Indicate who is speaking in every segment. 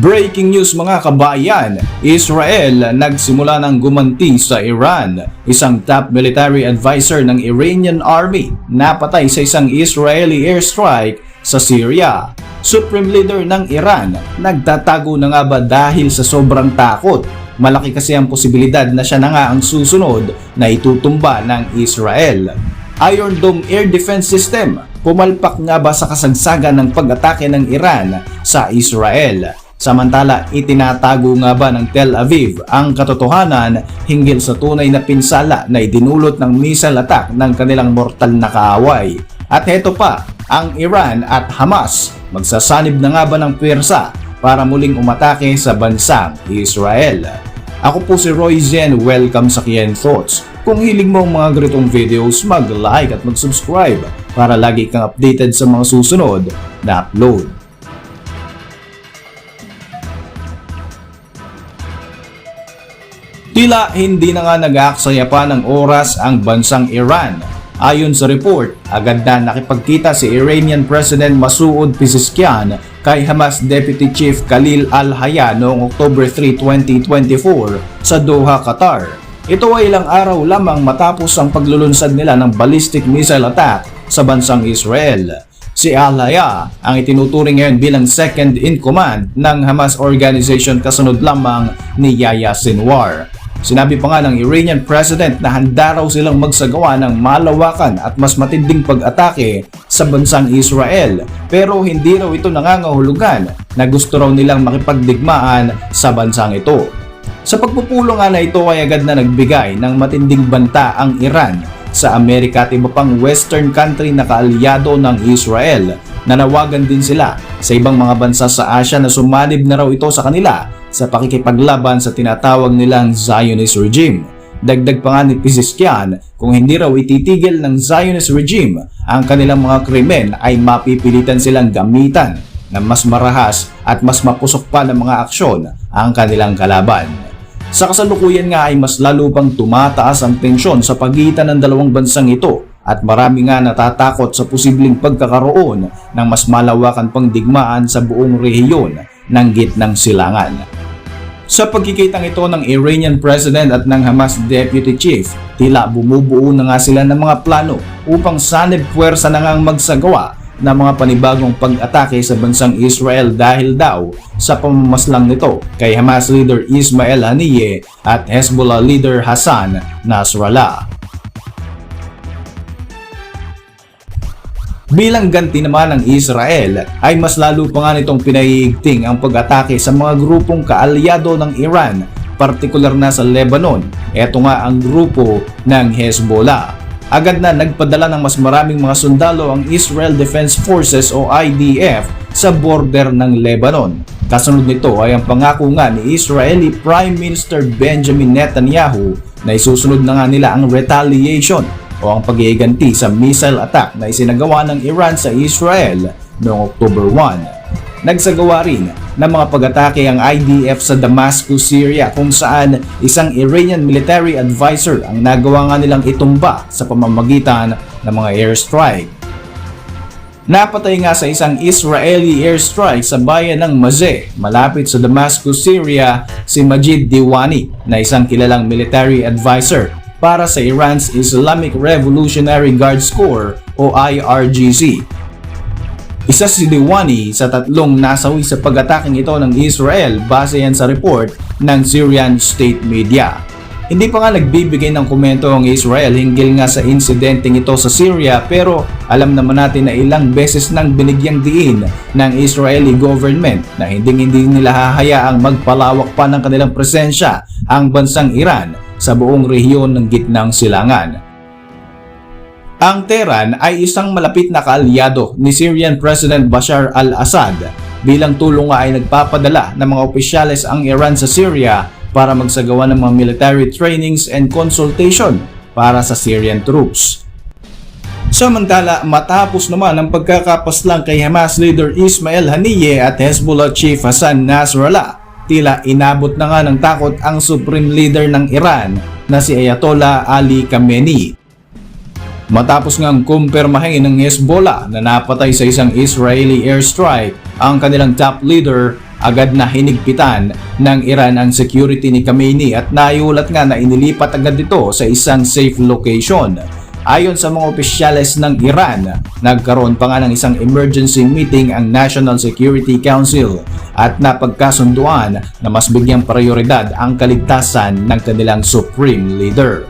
Speaker 1: Breaking news mga kabayan, Israel nagsimula ng gumanti sa Iran. Isang top military advisor ng Iranian army napatay sa isang Israeli airstrike sa Syria. Supreme leader ng Iran nagtatago na nga ba dahil sa sobrang takot? Malaki kasi ang posibilidad na siya na nga ang susunod na itutumba ng Israel. Iron Dome Air Defense System pumalpak nga ba sa kasagsagan ng pag-atake ng Iran sa Israel? Samantala, itinatago nga ba ng Tel Aviv ang katotohanan hinggil sa tunay na pinsala na idinulot ng missile attack ng kanilang mortal na kaaway. At heto pa, ang Iran at Hamas magsasanib na nga ba ng pwersa para muling umatake sa bansang Israel. Ako po si Roy Zen, welcome sa Kian Thoughts. Kung hiling mo ang mga ganitong videos, mag-like at mag-subscribe para lagi kang updated sa mga susunod na upload. Tila hindi na nga nag-aaksaya pa ng oras ang bansang Iran. Ayon sa report, agad na nakipagkita si Iranian President Masoud Pezeshkian kay Hamas Deputy Chief Khalil Al-Haya noong October 3, 2024 sa Doha, Qatar. Ito ay ilang araw lamang matapos ang paglulunsad nila ng ballistic missile attack sa bansang Israel. Si Al-Haya ang itinuturing ngayon bilang second in command ng Hamas organization kasunod lamang ni Yahya Sinwar. Sinabi pa nga ng Iranian President na handa raw silang magsagawa ng malawakan at mas matinding pag-atake sa bansang Israel pero hindi raw ito nangangahulugan na gusto raw nilang makipagdigmaan sa bansang ito. Sa pagpupulong nga na ito ay agad na nagbigay ng matinding banta ang Iran sa Amerika at iba pang western country na kaalyado ng Israel. Nanawagan din sila sa ibang mga bansa sa Asia na sumanib na raw ito sa kanila sa pakikipaglaban sa tinatawag nilang Zionist regime. Dagdag pa nga ni Pezeshkian, kung hindi raw ititigil ng Zionist regime ang kanilang mga krimen ay mapipilitan silang gamitan na mas marahas at mas mapusok pa ng mga aksyon ang kanilang kalaban. Sa kasalukuyan nga ay mas lalo pang tumataas ang tensyon sa pagitan ng dalawang bansang ito at marami nga natatakot sa posibleng pagkakaroon ng mas malawakan pang digmaan sa buong rehiyon ng gitnang silangan. Sa pagkikitang ito ng Iranian President at ng Hamas Deputy Chief, tila bumubuo na nga sila ng mga plano upang sanib puwersa na ngang magsagawa ng mga panibagong pag-atake sa bansang Israel dahil daw sa pamamaslang nito kay Hamas leader Ismail Haniyeh at Hezbollah leader Hassan Nasrallah. Bilang ganti naman ng Israel ay mas lalo pa nga nitong pinaiigting ang pag-atake sa mga grupong kaalyado ng Iran, partikular na sa Lebanon. Ito nga ang grupo ng Hezbollah. Agad na nagpadala ng mas maraming mga sundalo ang Israel Defense Forces o IDF sa border ng Lebanon. Kasunod nito ay ang pangako nga ni Israeli Prime Minister Benjamin Netanyahu na isusunod na nga nila ang retaliation o ang pag-iiganti sa missile attack na isinagawa ng Iran sa Israel noong October 1. Nagsagawa rin ng mga pag-atake ang IDF sa Damascus, Syria kung saan isang Iranian military advisor ang nagawa nga nilang itumba sa pamamagitan ng mga airstrike. Napatay nga sa isang Israeli airstrike sa bayan ng Mazeh, malapit sa Damascus, Syria, si Majid Diwani na isang kilalang military advisor para sa Iran's Islamic Revolutionary Guards Corps o IRGC. Isa si Diwani sa tatlong nasawi sa pag-ataking ito ng Israel base yan sa report ng Syrian state media. Hindi pa nga nagbibigay ng komento ang Israel hinggil nga sa insidenteng ito sa Syria pero alam naman natin na ilang beses nang binigyang diin ng Israeli government na hindi hindi nila hahayaang magpalawak pa ng kanilang presensya ang bansang Iran sa buong rehiyon ng gitnang silangan. Ang Tehran ay isang malapit na kaalyado ni Syrian President Bashar al-Assad. Bilang tulong nga ay nagpapadala ng mga opisyales ang Iran sa Syria para magsagawa ng mga military trainings and consultation para sa Syrian troops. Samantala, matapos naman ang pagkakapaslang kay Hamas leader Ismail Haniyeh at Hezbollah chief Hassan Nasrallah, tila inabot na nga ng takot ang supreme leader ng Iran na si Ayatollah Ali Khamenei Matapos ngang kumpirmahin ng Hezbollah na napatay sa isang Israeli airstrike ang kanilang top leader agad na hinigpitan ng Iran ang security ni Khamenei at naiulat nga na inilipat agad ito sa isang safe location. Ayon sa mga opisyales ng Iran, nagkaroon pa nga ng isang emergency meeting ang National Security Council at napagkasunduan na mas bigyang prioridad ang kaligtasan ng kanilang supreme leader.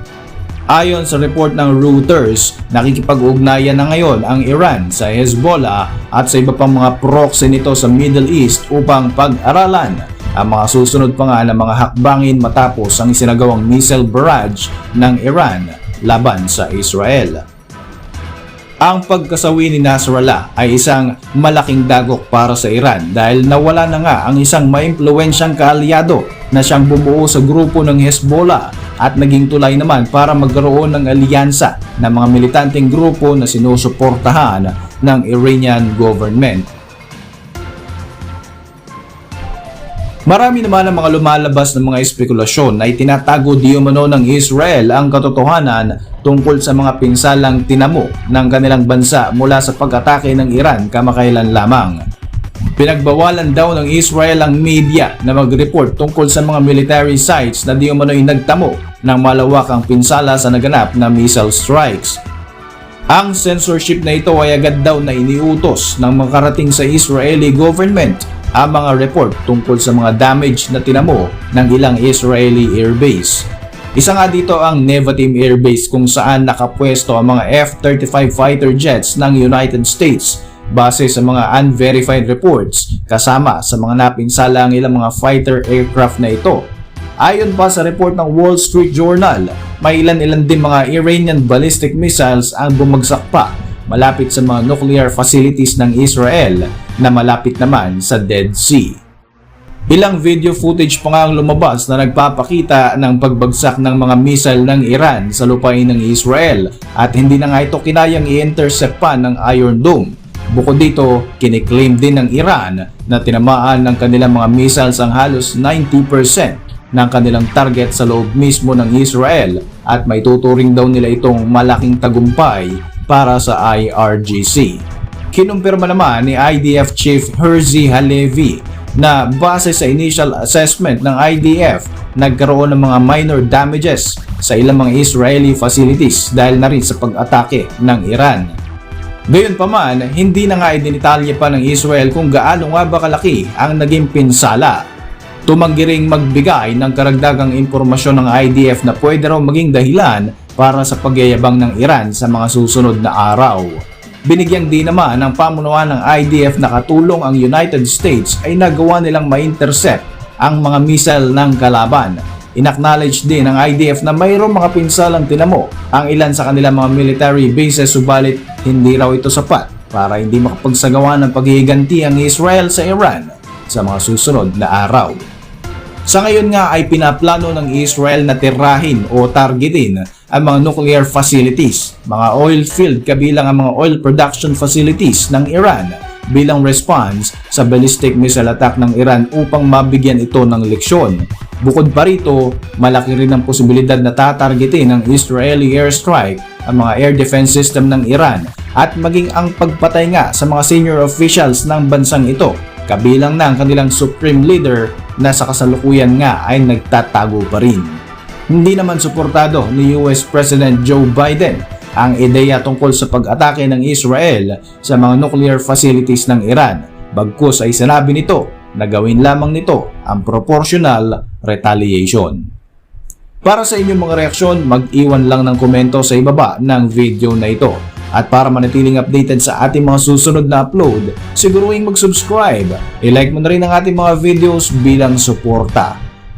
Speaker 1: Ayon sa report ng Reuters, nakikipag-ugnayan na ngayon ang Iran sa Hezbollah at sa iba pang mga proxy nito sa Middle East upang pag-aralan ang mga susunod pa nga ng mga hakbangin matapos ang isinagawang missile barrage ng Iran laban sa Israel. Ang pagkasawi ni Nasrallah ay isang malaking dagok para sa Iran dahil nawala na nga ang isang maimpluwensyang kaalyado na siyang bumuo sa grupo ng Hezbollah at naging tulay naman para magkaroon ng alyansa ng mga militanteng grupo na sinusuportahan ng Iranian government. Marami naman ang mga lumalabas ng mga espekulasyon na itinatago di umano ng Israel ang katotohanan tungkol sa mga pinsalang tinamo ng kanilang bansa mula sa pag-atake ng Iran kamakailan lamang. Pinagbawalan daw ng Israel ang media na mag-report tungkol sa mga military sites na di umano nagtamo ng malawakang pinsala sa naganap na missile strikes. Ang censorship na ito ay agad daw na iniutos ng makarating sa Israeli government ang mga report tungkol sa mga damage na tinamo ng ilang Israeli airbase. Isa nga dito ang Nevatim Air Base kung saan nakapwesto ang mga F-35 fighter jets ng United States base sa mga unverified reports kasama sa mga napinsala ang ilang mga fighter aircraft na ito. Ayon pa sa report ng Wall Street Journal, may ilan-ilan din mga Iranian ballistic missiles ang bumagsak pa malapit sa mga nuclear facilities ng Israel na malapit naman sa Dead Sea. Ilang video footage pa nga ang lumabas na nagpapakita ng pagbagsak ng mga missile ng Iran sa lupain ng Israel at hindi na nga ito kinayang i-intercept pa ng Iron Dome. Bukod dito, kiniklaim din ng Iran na tinamaan ng kanilang mga missiles ang halos 90% ng kanilang target sa loob mismo ng Israel at may tuturing daw nila itong malaking tagumpay para sa IRGC. Kinumpirma naman ni IDF Chief Herzi Halevi na base sa initial assessment ng IDF, nagkaroon ng mga minor damages sa ilang mga Israeli facilities dahil na rin sa pag-atake ng Iran. Gayunpaman, hindi na nga idinitalye pa ng Israel kung gaano nga ba kalaki ang naging pinsala. Tumanggi ring magbigay ng karagdagang impormasyon ng IDF na pwede raw maging dahilan para sa pagyayabang ng Iran sa mga susunod na araw. Binigyang din naman ng pamunuan ng IDF na katulong ang United States ay nagawa nilang ma-intercept ang mga missile ng kalaban. Inacknowledge din ng IDF na mayroong mga pinsalang tinamo ang ilan sa kanilang mga military bases subalit hindi raw ito sapat para hindi makapagsagawa ng paghihiganti ang Israel sa Iran sa mga susunod na araw. Sa ngayon nga ay pinaplano ng Israel na tirahin o targetin ang mga nuclear facilities, mga oil field kabilang ang mga oil production facilities ng Iran bilang response sa ballistic missile attack ng Iran upang mabigyan ito ng leksyon. Bukod pa rito, malaki rin ang posibilidad na tatargetin ng Israeli airstrike ang mga air defense system ng Iran at maging ang pagpatay nga sa mga senior officials ng bansang ito kabilang na ang kanilang supreme leader na sa kasalukuyan nga ay nagtatago pa rin. Hindi naman suportado ni US President Joe Biden ang ideya tungkol sa pag-atake ng Israel sa mga nuclear facilities ng Iran. Bagkus ay sinabi nito na gawin lamang nito ang proportional retaliation. Para sa inyong mga reaksyon, mag-iwan lang ng komento sa ibaba ng video na ito. At para manatiling updated sa ating mga susunod na upload, siguruhin mag-subscribe. I-like mo na rin ang ating mga videos bilang suporta.